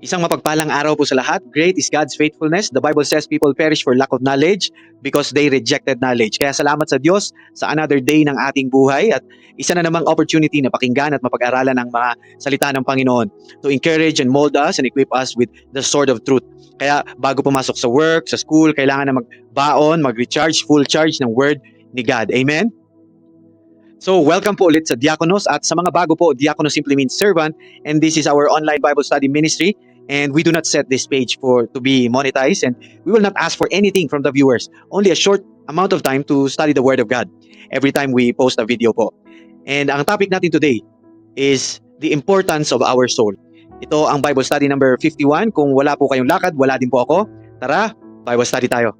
Isang mapagpalang araw po sa lahat. Great is God's faithfulness. The Bible says people perish for lack of knowledge because they rejected knowledge. Kaya salamat sa Diyos sa another day ng ating buhay at isa na namang opportunity na pakinggan at mapag-aralan ng mga salita ng Panginoon to encourage and mold us and equip us with the sword of truth. Kaya bago pumasok sa work, sa school, kailangan na magbaon, mag-recharge, full charge ng word ni God. Amen? So, welcome po ulit sa Diakonos at sa mga bago po, Diakonos simply means servant and this is our online Bible study ministry and we do not set this page for to be monetized and we will not ask for anything from the viewers, only a short amount of time to study the Word of God every time we post a video po. And ang topic natin today is the importance of our soul. Ito ang Bible study number 51. Kung wala po kayong lakad, wala din po ako. Tara, Bible study tayo.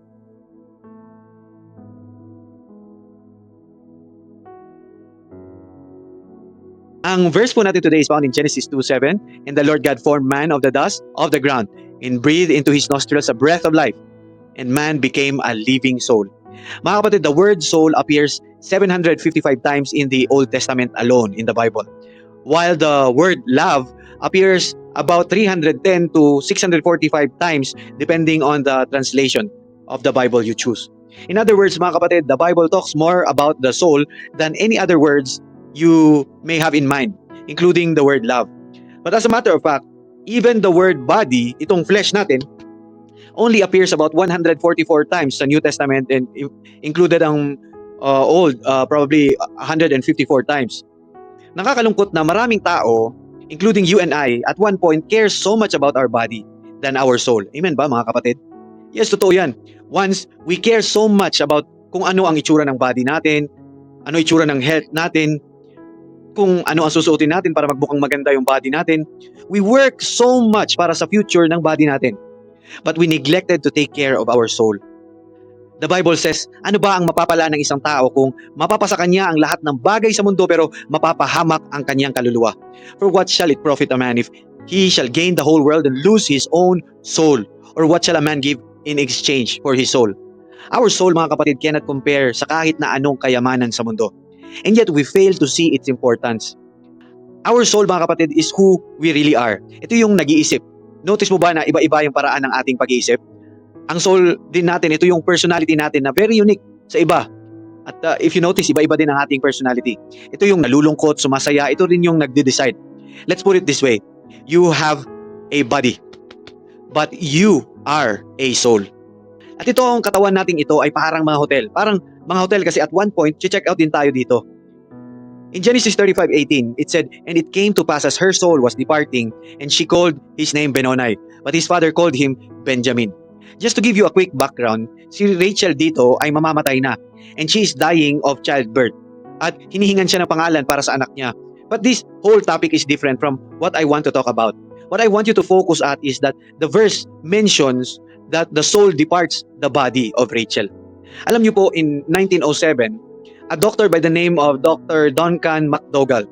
Ang verse po natin today is found in Genesis 2:7, And the Lord God formed man of the dust of the ground, and breathed into his nostrils a breath of life, and man became a living soul. Mga kapatid, the word soul appears 755 times in the Old Testament alone in the Bible, while the word love appears about 310 to 645 times depending on the translation of the Bible you choose. In other words, mga kapatid, the Bible talks more about the soul than any other words you may have in mind, including the word love. But as a matter of fact, even the word body, itong flesh natin, only appears about 144 times sa New Testament and included ang uh, Old, uh, probably 154 times. Nakakalungkot na maraming tao, including you and I, at one point cares so much about our body than our soul. Amen ba mga kapatid? Yes, totoo yan. Once we care so much about kung ano ang itsura ng body natin, ano itsura ng health natin, kung ano ang susuotin natin para magmukhang maganda yung body natin. We work so much para sa future ng body natin. But we neglected to take care of our soul. The Bible says, ano ba ang mapapala ng isang tao kung mapapasa kanya ang lahat ng bagay sa mundo pero mapapahamak ang kanyang kaluluwa? For what shall it profit a man if he shall gain the whole world and lose his own soul? Or what shall a man give in exchange for his soul? Our soul, mga kapatid, cannot compare sa kahit na anong kayamanan sa mundo. And yet we fail to see its importance. Our soul, mga kapatid, is who we really are. Ito yung nag-iisip. Notice mo ba na iba-iba yung paraan ng ating pag-iisip? Ang soul din natin, ito yung personality natin na very unique sa iba. At uh, if you notice, iba-iba din ang ating personality. Ito yung nalulungkot, sumasaya, ito rin yung nagde-decide. Let's put it this way. You have a body, but you are a soul. At ito ang katawan nating ito ay parang mga hotel. Parang mga hotel kasi at one point, check out din tayo dito. In Genesis 35:18, it said, And it came to pass as her soul was departing, and she called his name Benoni, but his father called him Benjamin. Just to give you a quick background, si Rachel dito ay mamamatay na, and she is dying of childbirth. At hinihingan siya ng pangalan para sa anak niya. But this whole topic is different from what I want to talk about. What I want you to focus at is that the verse mentions that the soul departs the body of Rachel. Alam niyo po, in 1907, a doctor by the name of Dr. Duncan McDougall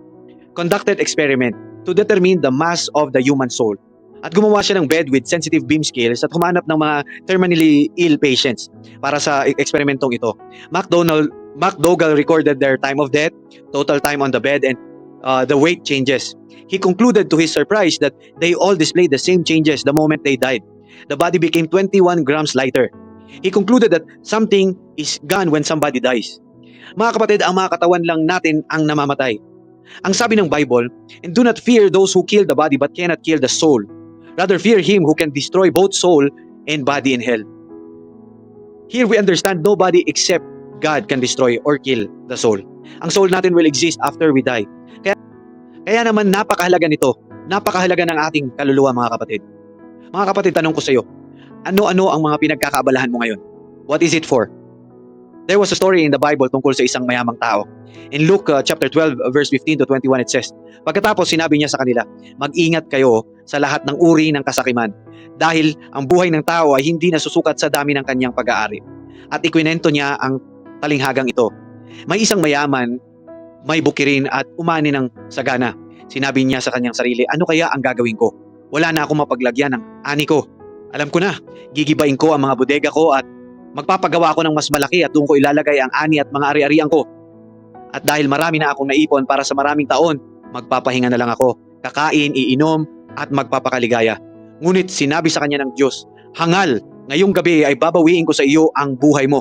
conducted experiment to determine the mass of the human soul. At gumawa siya ng bed with sensitive beam scales at humanap ng mga terminally ill patients para sa e- eksperimentong ito. McDonald, McDougall recorded their time of death, total time on the bed, and uh, the weight changes. He concluded to his surprise that they all displayed the same changes the moment they died. The body became 21 grams lighter. He concluded that something is gone when somebody dies. Mga kapatid, ang mga katawan lang natin ang namamatay. Ang sabi ng Bible, And do not fear those who kill the body but cannot kill the soul. Rather fear him who can destroy both soul and body in hell. Here we understand nobody except God can destroy or kill the soul. Ang soul natin will exist after we die. Kaya, kaya naman napakahalaga nito. Napakahalaga ng ating kaluluwa mga kapatid. Mga kapatid, tanong ko sa iyo, ano-ano ang mga pinagkakaabalahan mo ngayon? What is it for? There was a story in the Bible tungkol sa isang mayamang tao. In Luke uh, chapter 12 uh, verse 15 to 21 it says, Pagkatapos sinabi niya sa kanila, mag-ingat kayo sa lahat ng uri ng kasakiman dahil ang buhay ng tao ay hindi nasusukat sa dami ng kanyang pag-aari. At ikwinento niya ang talinghagang ito. May isang mayaman, may bukirin at umani ng sagana. Sinabi niya sa kanyang sarili, ano kaya ang gagawin ko? Wala na akong mapaglagyan ng ani ko. Alam ko na, gigibain ko ang mga bodega ko at magpapagawa ako ng mas malaki at doon ko ilalagay ang ani at mga ari-arian ko. At dahil marami na akong naipon para sa maraming taon, magpapahinga na lang ako. Kakain, iinom, at magpapakaligaya. Ngunit sinabi sa kanya ng Diyos, Hangal, ngayong gabi ay babawiin ko sa iyo ang buhay mo.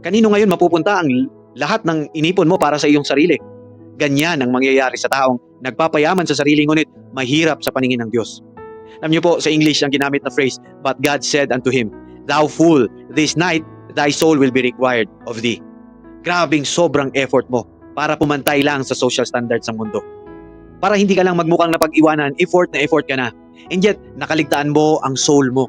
Kanino ngayon mapupunta ang lahat ng inipon mo para sa iyong sarili? Ganyan ang mangyayari sa taong nagpapayaman sa sarili ngunit mahirap sa paningin ng Diyos. Alam niyo po, sa English ang ginamit na phrase, But God said unto him, Thou fool, this night thy soul will be required of thee. Grabing sobrang effort mo para pumantay lang sa social standards ng mundo. Para hindi ka lang magmukhang napag-iwanan, effort na effort ka na. And yet, nakaligtaan mo ang soul mo.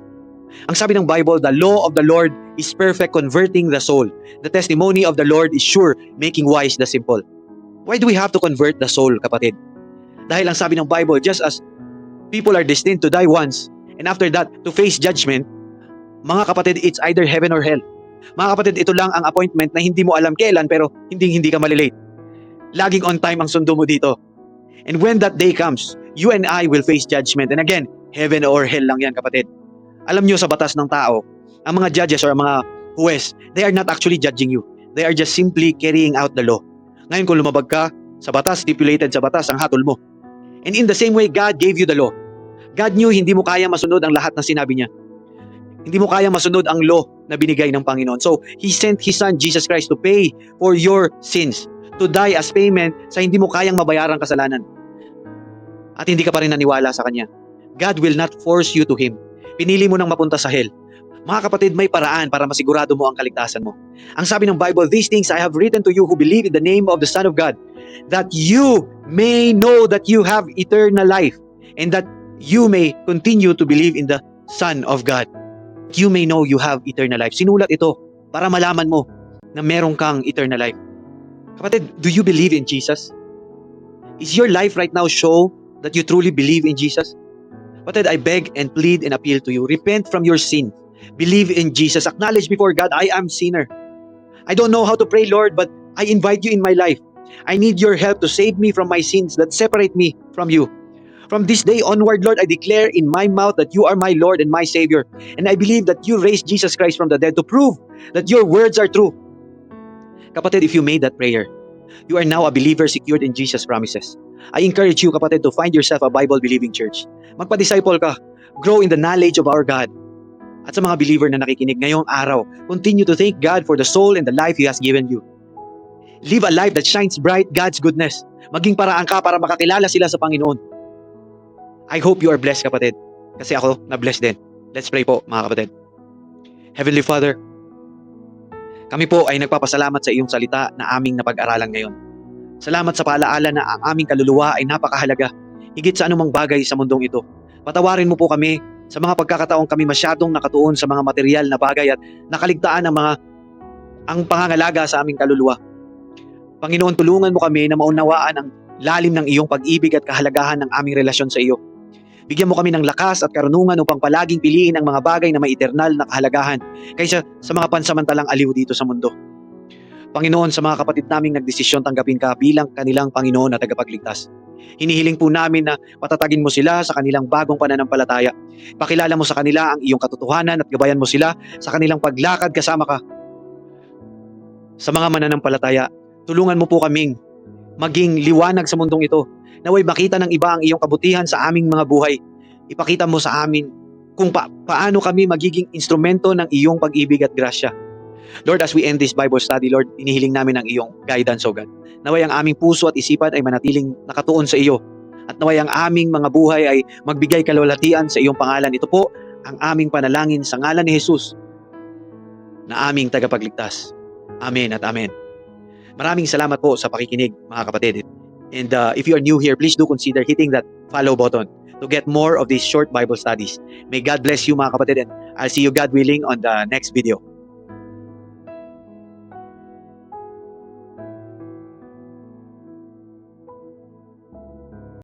Ang sabi ng Bible, the law of the Lord is perfect converting the soul. The testimony of the Lord is sure, making wise the simple. Why do we have to convert the soul, kapatid? Dahil ang sabi ng Bible, just as people are destined to die once, and after that, to face judgment, mga kapatid, it's either heaven or hell. Mga kapatid, ito lang ang appointment na hindi mo alam kailan pero hindi hindi ka malilate. Laging on time ang sundo mo dito. And when that day comes, you and I will face judgment. And again, heaven or hell lang yan kapatid. Alam nyo sa batas ng tao, ang mga judges or mga huwes, they are not actually judging you. They are just simply carrying out the law. Ngayon kung lumabag ka, sa batas, stipulated sa batas ang hatol mo. And in the same way, God gave you the law. God knew hindi mo kaya masunod ang lahat ng sinabi niya. Hindi mo kaya masunod ang law na binigay ng Panginoon. So, He sent His Son, Jesus Christ, to pay for your sins. To die as payment sa hindi mo kayang mabayarang kasalanan. At hindi ka pa rin naniwala sa Kanya. God will not force you to Him. Pinili mo nang mapunta sa hell. Mga kapatid, may paraan para masigurado mo ang kaligtasan mo. Ang sabi ng Bible, These things I have written to you who believe in the name of the Son of God, that you may know that you have eternal life, and that you may continue to believe in the Son of God. You may know you have eternal life. Sinulat ito para malaman mo na meron kang eternal life. Kapatid, do you believe in Jesus? Is your life right now show that you truly believe in Jesus? Kapatid, I beg and plead and appeal to you. Repent from your sin. Believe in Jesus. Acknowledge before God, I am sinner. I don't know how to pray, Lord, but I invite you in my life. I need your help to save me from my sins that separate me from you. From this day onward, Lord, I declare in my mouth that you are my Lord and my Savior. And I believe that you raised Jesus Christ from the dead to prove that your words are true. Kapatid, if you made that prayer, you are now a believer secured in Jesus' promises. I encourage you, kapatid, to find yourself a Bible-believing church. Magpa-disciple ka. Grow in the knowledge of our God. At sa mga believer na nakikinig ngayong araw, continue to thank God for the soul and the life He has given you. Live a life that shines bright God's goodness. Maging paraan ka para makakilala sila sa Panginoon. I hope you are blessed, kapatid. Kasi ako, na-bless din. Let's pray po, mga kapatid. Heavenly Father, kami po ay nagpapasalamat sa iyong salita na aming napag-aralan ngayon. Salamat sa paalaala na ang aming kaluluwa ay napakahalaga, higit sa anumang bagay sa mundong ito. Patawarin mo po kami sa mga pagkakataong kami masyadong nakatuon sa mga material na bagay at nakaligtaan ang mga ang pangangalaga sa aming kaluluwa. Panginoon, tulungan mo kami na maunawaan ang lalim ng iyong pag-ibig at kahalagahan ng aming relasyon sa iyo. Bigyan mo kami ng lakas at karunungan upang palaging piliin ang mga bagay na may eternal na kahalagahan kaysa sa mga pansamantalang aliw dito sa mundo. Panginoon, sa mga kapatid naming nagdesisyon tanggapin ka bilang kanilang Panginoon at tagapagligtas. Hinihiling po namin na patatagin mo sila sa kanilang bagong pananampalataya. Pakilala mo sa kanila ang iyong katotohanan at gabayan mo sila sa kanilang paglakad kasama ka. Sa mga mananampalataya, tulungan mo po kaming maging liwanag sa mundong ito. Naway makita ng iba ang iyong kabutihan sa aming mga buhay. Ipakita mo sa amin kung pa- paano kami magiging instrumento ng iyong pag-ibig at grasya. Lord, as we end this Bible study, Lord, inihiling namin ang iyong guidance, O God. Naway ang aming puso at isipan ay manatiling nakatuon sa iyo. At naway ang aming mga buhay ay magbigay kalwalatian sa iyong pangalan. Ito po ang aming panalangin sa ngalan ni Jesus na aming tagapagligtas. Amen at amen. Maraming salamat po sa pakikinig, mga kapatid. And uh, if you are new here, please do consider hitting that follow button to get more of these short Bible studies. May God bless you, mga kapatid, and I'll see you, God willing, on the next video.